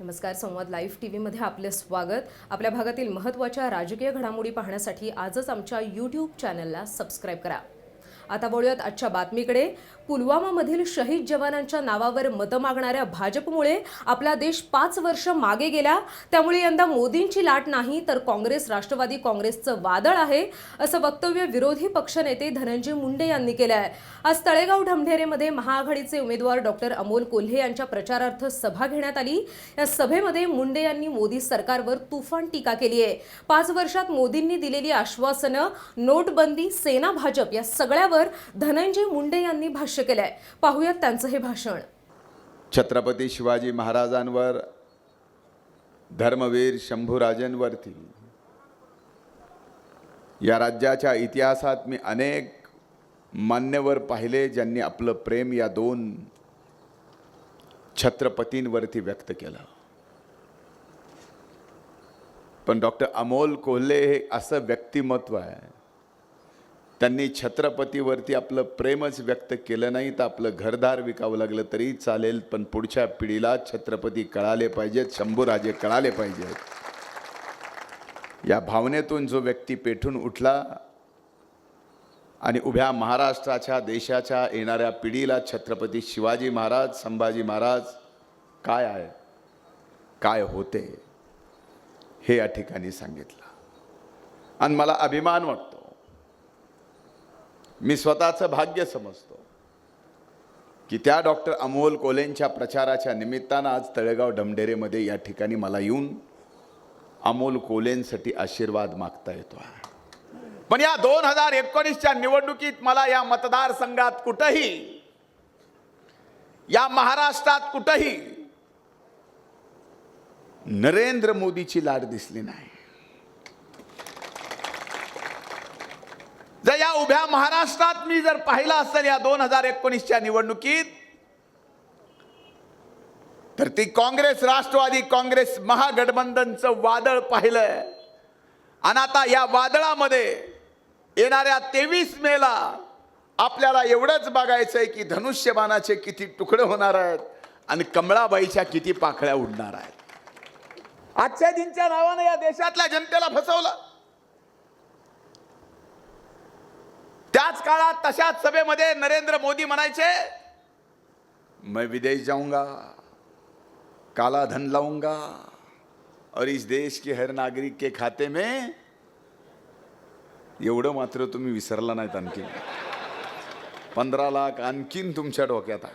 नमस्कार संवाद live T व्हीमध्ये आपले स्वागत. आपल्या भागातील महत्त्वाच्या राजकीय घडामोडी पाहण्यासाठी आजच आमच्या यूट्यूब चॅनलला सबस्क्राईब करा. आता बोलूयात आजच्या बातमीकडे. पुलवामामधील शहीद जवानांच्या नावावर मतं मागणाऱ्या भाजपमुळे आपला देश पाच वर्ष मागे गेला. त्यामुळे यंदा मोदींची लाट नाही तर काँग्रेस राष्ट्रवादी काँग्रेसचं वादळ आहे असं वक्तव्य विरोधी पक्षनेते धनंजय मुंडे यांनी केलं आहे आज तळेगाव ढमढेरेमध्ये महाआघाडीचे उमेदवार डॉक्टर अमोल कोल्हे यांच्या प्रचारार्थ सभा घेण्यात आली. या सभेमध्ये मुंडे यांनी मोदी सरकारवर तुफान टीका केली आहे. पाच वर्षात मोदींनी दिलेली आश्वासनं नोटबंदी सेना भाजप या सगळ्यावर धनंजय मुंडे यांनी भाष्य केलं आहे पाहूयात त्यांचं हे भाषण. छत्रपती शिवाजी महाराजांवर धर्मवीर शंभूराजांवरती. या राज्याच्या इतिहासात मी अनेक मान्यवर पाहिले ज्यांनी आपलं प्रेम या दोन छत्रपतींवरती व्यक्त केलं. पण डॉक्टर अमोल कोल्हे हे असं व्यक्तिमत्व आहे त्यांनी छत्रपतीवरती आपलं प्रेमच व्यक्त केलं नाही तर आपलं घरदार विकावं लागलं तरी चालेल पण पुढच्या पिढीला छत्रपती कळाले पाहिजेत शंभूराजे कळाले पाहिजेत. या भावनेतून जो व्यक्ती पेठून उठला आणि उभ्या महाराष्ट्राच्या देशाच्या येणाऱ्या पिढीला छत्रपती शिवाजी महाराज संभाजी महाराज काय आहे? काय होते? हे या ठिकाणी सांगितलं. आणि मला अभिमान वाटतो. मी स्वतःचं भाग्य समजतो की त्या डॉक्टर अमोल कोलेंच्या प्रचाराच्या निमित्तानं आज तळेगाव ढमढेरेमध्ये या ठिकाणी मला येऊन अमोल कोलेंसाठी आशीर्वाद मागता येतो पण या दोन हजार एकोणीसच्या निवडणुकीत मला या मतदारसंघात कुठंही या महाराष्ट्रात कुठंही नरेंद्र मोदीची लाट दिसली नाही. जर या उभ्या महाराष्ट्रात मी जर पाहिलं असेल या दोन हजार एकोणीसच्या निवडणुकीत तर ती काँग्रेस राष्ट्रवादी काँग्रेस महागठबंधनचं वादळ पाहिलंय. आणि आता या वादळामध्ये येणाऱ्या तेवीस मेला आपल्याला एवढंच बघायचं आहे की धनुष्यबाणाचे किती तुकडे होणार आहेत आणि कमळाबाईच्या किती पाकळ्या उडणार आहेत. आजच्या दिनच्या नावानं या देशातल्या जनतेला फसवलं. त्याच काळात तशाच सभेमध्ये नरेंद्र मोदी म्हणायचे मैं विदेश जाऊंगा काला धन लाऊंगा और इस देश के हर नागरिक के खाते में एवढं मात्र तुम्ही विसरला नाहीत आणखीन. पंधरा लाख आणखीन तुमच्या डोक्यात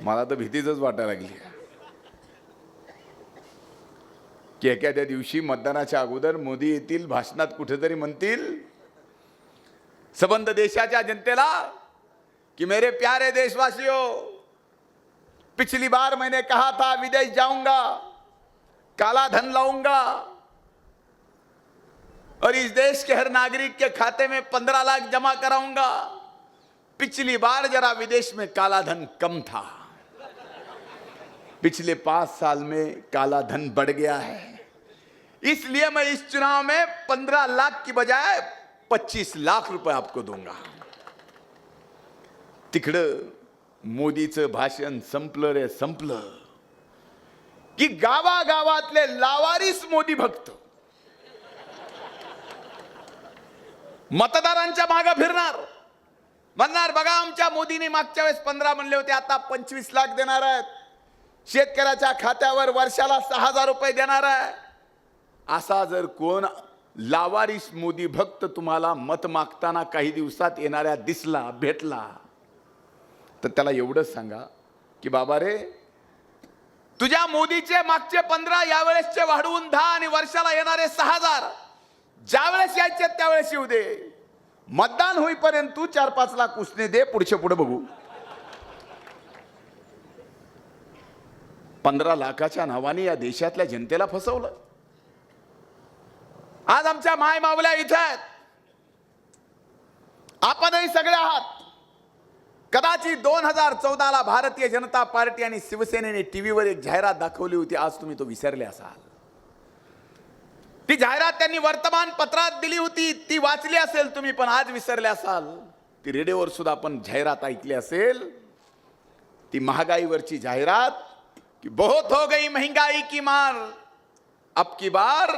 मला तर भीतीच वाटायला लागली. की एखाद्या दिवशी मतदानाच्या अगोदर मोदी येतील भाषणात कुठेतरी म्हणतील संबंध देशाच्या जनतेला कि मेरे प्यारे देशवासियों, पिछली बार मैंने कहा था, विदेश जाऊँगा, काला धन लाऊँगा, और इस देश के हर नागरिक के खाते में पंद्रह लाख जमा कराऊँगा। पिछली बार जरा विदेश में काला धन कम था। पिछले पाँच साल में काला धन बढ़ गया है। इसलिए मैं इस चुनाव में पंद्रह लाख की बजाय पच्चीस लाख रुपये आपको दूंगा। तिकडं मोदीचं भाषण संपलं रे संपलं. की गावागावातले लावारीस मोदी भक्त. मतदारांच्या मागे फिरणार. म्हणणार बघा आमच्या मोदीने मागच्या वेळेस पंधरा म्हणले होते आता पंचवीस लाख देणार आहेत. शेतकऱ्याच्या खात्यावर वर्षाला सहा हजार रुपये देणार आहे. असा जर कोण लावारिस मोदी भक्त तुम्हाला मत मागताना काही दिवसात येणाऱ्या दिसला भेटला. तर त्याला एवढंच सांगा की बाबा रे तुझ्या मोदीचे मागचे पंधरा यावेळेसचे वाढवून दहा आणि वर्षाला येणारे सहा हजार ज्यावेळेस यायचे त्यावेळेस येऊ दे. मतदान होईपर्यंत तू चार पाच लाख उसने दे पुढचे पुढे बघू. पंधरा लाखाच्या नावाने या देशातल्या जनतेला फसवलं. आज आमच्या माय मावल्या इथं आहेत. आपणही सगळे आहात. कदाचित दोन हजार चौदाला भारतीय जनता पार्टी आणि शिवसेनेने टीव्हीवर एक जाहिरात दाखवली होती. आज तुम्ही तो विसरले असाल. ती जाहिरात त्यांनी वर्तमानपत्रात दिली होती. ती वाचली असेल तुम्ही पण आज विसरले असाल. ती रेडिओवर सुद्धा आपण जाहिरात ऐकली असेल. ती महागाईवरची जाहिरात की बहुत हो गई महंगाई की मार अब की बार.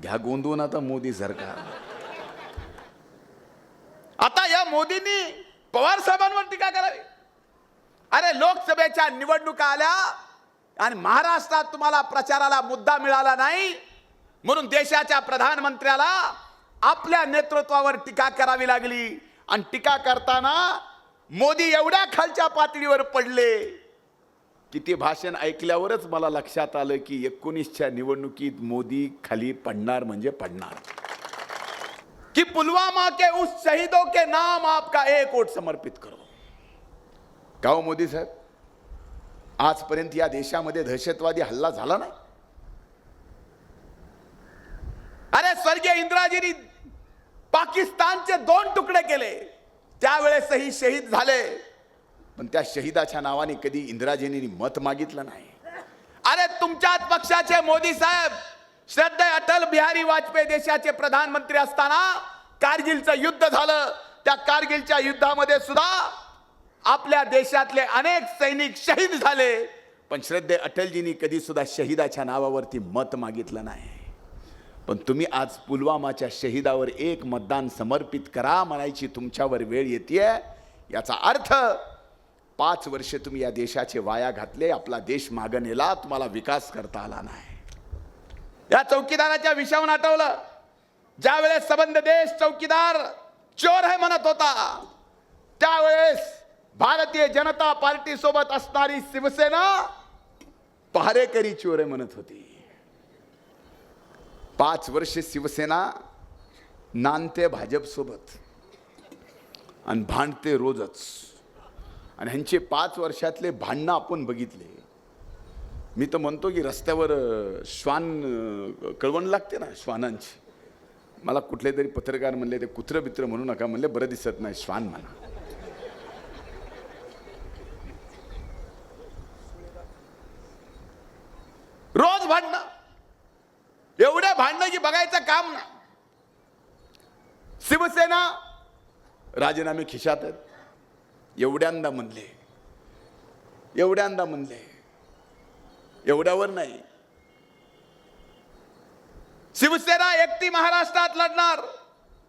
घ्या गोंदून आता मोदी सरकार. आता या मोदींनी पवार साहेबांवर टीका करावी. अरे लोकसभेच्या निवडणुका आल्या आणि महाराष्ट्रात तुम्हाला प्रचाराला मुद्दा मिळाला नाही म्हणून देशाच्या प्रधानमंत्र्याला आपल्या नेतृत्वावर टीका करावी लागली. आणि टीका करताना मोदी एवढ्या खालच्या पातळीवर पडले. की ते भाषण ऐकल्यावरच मला लक्षात आलं की एकोणीसच्या निवडणुकीत मोदी खाली पडणार म्हणजे पडणार. कि पुलवामा के उस शहीदों के नाम आपका एक वोट समर्पित करो. का हो मोदी साहेब? आजपर्यंत या देशामध्ये दहशतवादी हल्ला झाला नाही? अरे स्वर्गीय इंदिराजींनी पाकिस्तानचे दोन तुकडे केले. त्यावेळेसही शहीद झाले. पण त्या शहीदाच्या नावाने कधी इंदिराजींनी मत मागितलं नाही. अरे तुमच्याच पक्षाचे मोदी साहेब श्रद्धे अटल बिहारी वाजपेयी देशाचे प्रधानमंत्री असताना कारगिलचं युद्ध झालं. त्या कारगिलच्या युद्धामध्ये सुद्धा आपल्या देशातले अनेक सैनिक शहीद झाले. पण श्रद्धे अटलजींनी कधी सुद्धा शहीदाच्या नावावरती मत मागितलं नाही. पण तुम्ही आज पुलवामाच्या शहीदावर एक मतदान समर्पित करा म्हणायची तुमच्यावर वेळ येते याचा अर्थ पाच वर्ष तुम्ही या देशाचे वाया घातले आपला देश मागं नेला तुम्हाला विकास करता आला नाही. या चौकीदाराच्या विषयावर आठवलं ज्यावेळेस सबंध संबंध देश चौकीदार चोर आहे म्हणत होता त्यावेळेस भारतीय जनता पार्टी सोबत असणारी शिवसेना पहारेकरी चोर आहे म्हणत होती. पाच वर्ष शिवसेना नांदते भाजप सोबत आणि भांडते रोजच. आणि ह्यांचे पाच वर्षातले भांडणं आपण बघितले. मी तर म्हणतो की रस्त्यावर श्वान कळवण लागते ना श्वानांची. मला कुठले तरी पत्रकार म्हणले ते कुत्रं बित्र म्हणू नका म्हणले बरं दिसत नाही श्वान म्हणा. रोज भांडणं. एवढे भांडणं की बघायचं काम ना. शिवसेना राजीनामे खिशात आहेत. एवढ्यांदा म्हणले. एवढ्यांदा म्हणले. एवढ्यावर नाही. शिवसेना एकटी महाराष्ट्रात लढणार.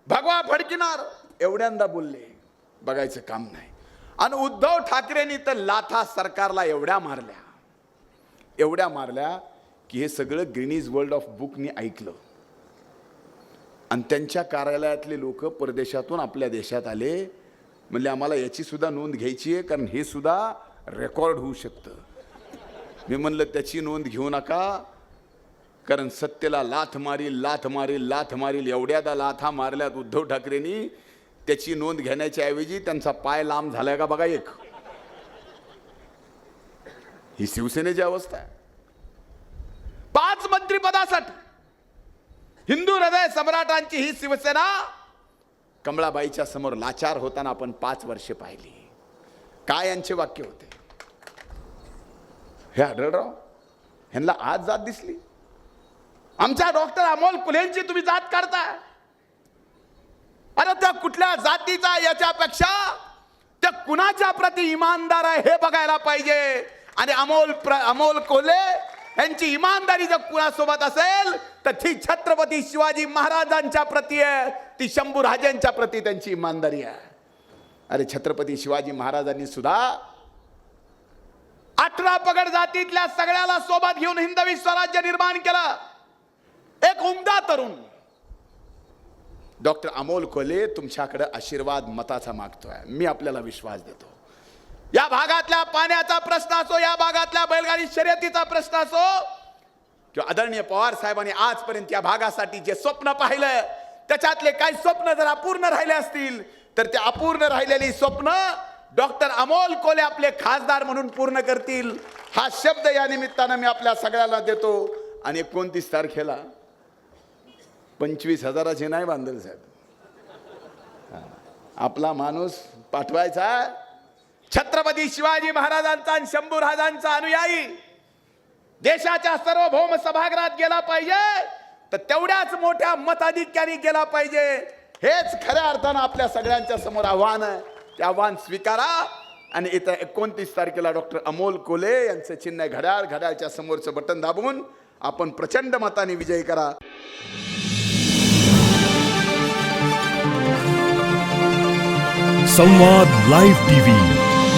भगवा फडकिणार. एवढ्यांदा बोलले. बघायचं काम नाही. आणि उद्धव ठाकरेंनी तर लाथा सरकारला एवढ्या मारल्या. एवढ्या मारल्या की हे सगळं ग्रीनीज वर्ल्ड ऑफ बुकनी ऐकलं. आणि त्यांच्या कार्यालयातले लोक परदेशातून आपल्या देशात आले. म्हणले आम्हाला याची सुद्धा नोंद घ्यायची आहे कारण हे सुद्धा रेकॉर्ड होऊ शकतं. मी म्हणलं त्याची नोंद घेऊ नका कारण सत्तेला लाथ मारील लाथ मारील लाथ मारील एवढ्यादा लाथा मारल्यात उद्धव ठाकरेंनी त्याची नोंद घेण्याच्या ऐवजी त्यांचा पाय लांब झालाय का बघा एक. ही शिवसेनेची अवस्था आहे. पाच मंत्रिपदासाठी हिंदू हृदय सम्राटांची ही शिवसेना कमळाबाईच्या समोर लाचार होताना आपण पाच वर्षे पाहिली. काय यांचे वाक्य होते? हे आढळराव ह्यांना आज जात दिसली. आमच्या डॉक्टर अमोल कुलेंची तुम्ही जात काढताय अरे त्या कुठल्या जातीचा याच्यापेक्षा त्या कुणाच्या प्रती इमानदार आहे हे बघायला पाहिजे. आणि अमोल प्र अमोल कोले यांची इमानदारी जर कुणासोबत असेल तर ती छत्रपती शिवाजी महाराजांच्या प्रती आहे. ती शंभू राजांच्या प्रती त्यांची इमानदारी आहे. अरे छत्रपती शिवाजी महाराजांनी सुद्धा अठरा पगड जातीतल्या सगळ्याला सोबत घेऊन हिंदवी स्वराज्य निर्माण केलं. एक उमदा तरुण. डॉक्टर अमोल कोले तुमच्याकडे आशीर्वाद मताचा मागतोय. मी आपल्याला विश्वास देतो. या भागातल्या पाण्याचा प्रश्न असो या भागातल्या बैलगाडी शर्यतीचा प्रश्न असो किंवा आदरणीय पवार साहेबांनी आजपर्यंत या भागासाठी जे स्वप्न पाहिलं त्याच्यातले काही स्वप्न जर अपूर्ण राहिले असतील तर ते अपूर्ण राहिलेली स्वप्न डॉक्टर अमोल कोले आपले खासदार म्हणून पूर्ण करतील. हा शब्द या निमित्तानं मी आपल्या सगळ्याला देतो. आणि एकोणतीस तारखेला पंचवीस हजाराचे नाही बांधल साहेब. आपला माणूस पाठवायचा छत्रपती शिवाजी महाराजांचा आणि शंभू अनुयायी देशाच्या सार्वभौम सभागृहात गेला पाहिजे तर तेवढ्याच मोठ्या मताधिक्याने गेला पाहिजे. हेच खऱ्या अर्थानं आपल्या सगळ्यांच्या समोर आव्हान आहे. ते आव्हान स्वीकारा. आणि येत्या एकोणतीस तारखेला डॉक्टर अमोल कोले यांचं चिन्ह घड्याळ घड्याळच्या समोरचं बटन दाबून आपण प्रचंड मताने विजयी करा. संवाद लाईव्ह टीव्ही.